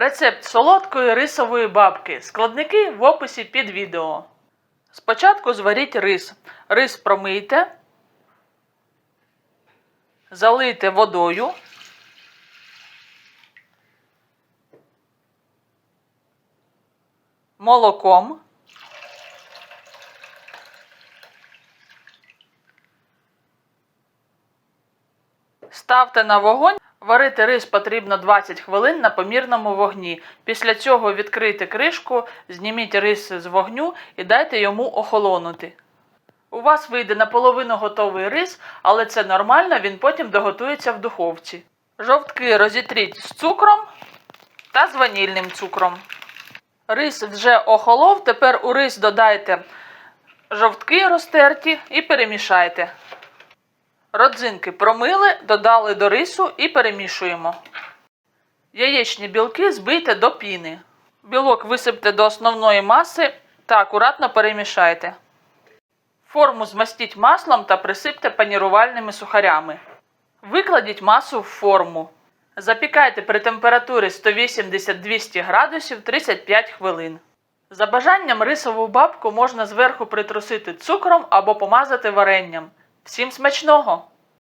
Рецепт солодкої рисової бабки. Складники в описі під відео. Спочатку зваріть рис. Рис промийте, залийте водою. Молоком. Ставте на вогонь. Варити рис потрібно 20 хвилин на помірному вогні. Після цього відкрийте кришку, зніміть рис з вогню і дайте йому охолонути. У вас вийде наполовину готовий рис, але це нормально, він потім доготується в духовці. Жовтки розітріть з цукром та з ванільним цукром. Рис вже охолов, тепер у рис додайте жовтки розтерті і перемішайте. Родзинки промили, додали до рису і перемішуємо. Яєчні білки збийте до піни. Білок висипте до основної маси та акуратно перемішайте. Форму змастіть маслом та присипте панірувальними сухарями. Викладіть масу в форму. Запікайте при температурі 180-200 градусів 35 хвилин. За бажанням рисову бабку можна зверху притрусити цукром або помазати варенням. Всім смачного!